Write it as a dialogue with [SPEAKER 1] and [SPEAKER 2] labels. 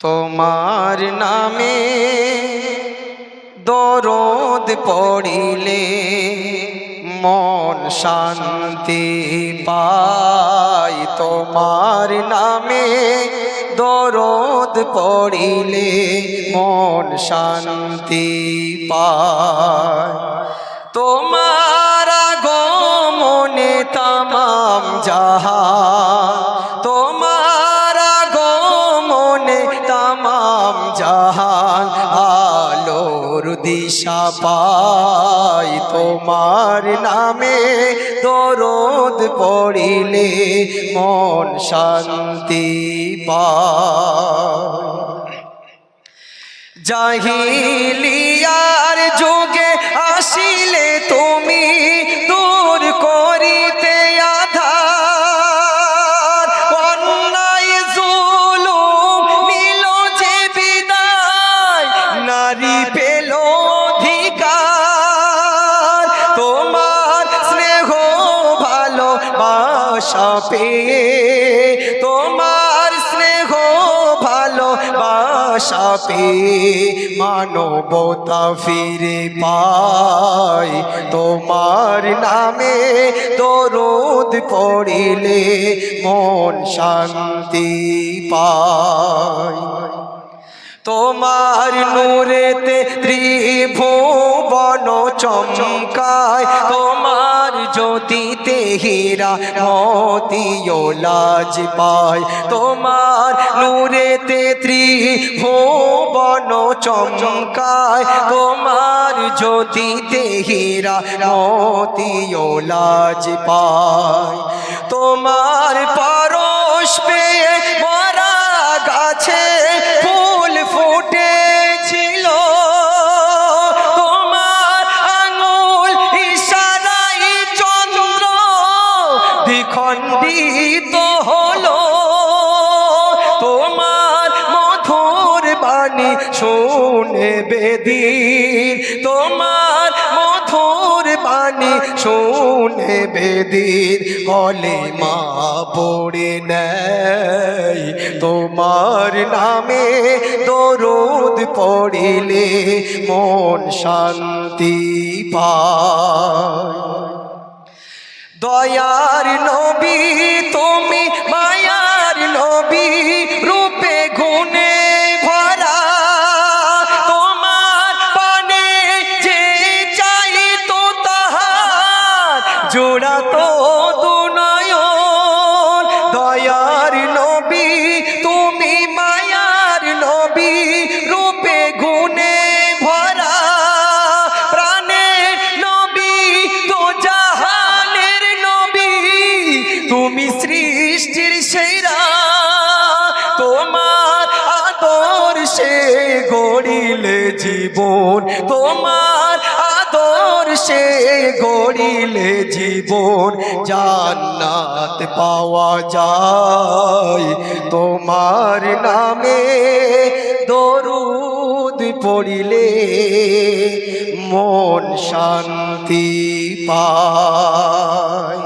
[SPEAKER 1] তোমার নামে দরদ পড়িলে মন শান্তি পাই। তোমার নামে দরদ পড়িলে মন শান্তি পায় তোমার গমনে তামাম যাহা দিশা পাই তোমার নামে দরদ পড়িলে মন শান্তি পায়। জাহিলিয়ার যুগে আসিলে তুমি বাসা পেয়ে তোমার স্নেহ ভালো বাসা পেয়ে মানবতা ফিরে পাই। তোমার নামে দরদ পড়িলে মন শান্তি পায় তোমার নূরেতে ত্রিভুবন চমকায়। তোমার জ্যোতিতে হীরা মতিও লাজ পায়, তোমার নূরেতে ত্রিভুবন চমকায়, তোমার জ্যোতিতে হীরা মতিও লাজ পায়, তোমার দ্বিখণ্ডিত হলো। তোমার মধুর বাণী শুনে বেদির। তোমার মধুর বাণী শুনে বেদির। কলে মা পড়ে নেয় তোমার নামে দরুদ পড়িলে মন শান্তি পায়। জোড়া তো দুনয়ন দয়ার নবী, তুমি মায়ার নবী, রূপে গুণে ভরা। প্রাণের নবী তো জাহানের নবী, তুমি সৃষ্টির সেরা। তোমার আদর সে গড়িলে জীবন, তোমার সে গড়িলে জীবন জান্নাত পাওয়া যায়। তোমার নামে দরুদ পড়িলে মন শান্তি পায়।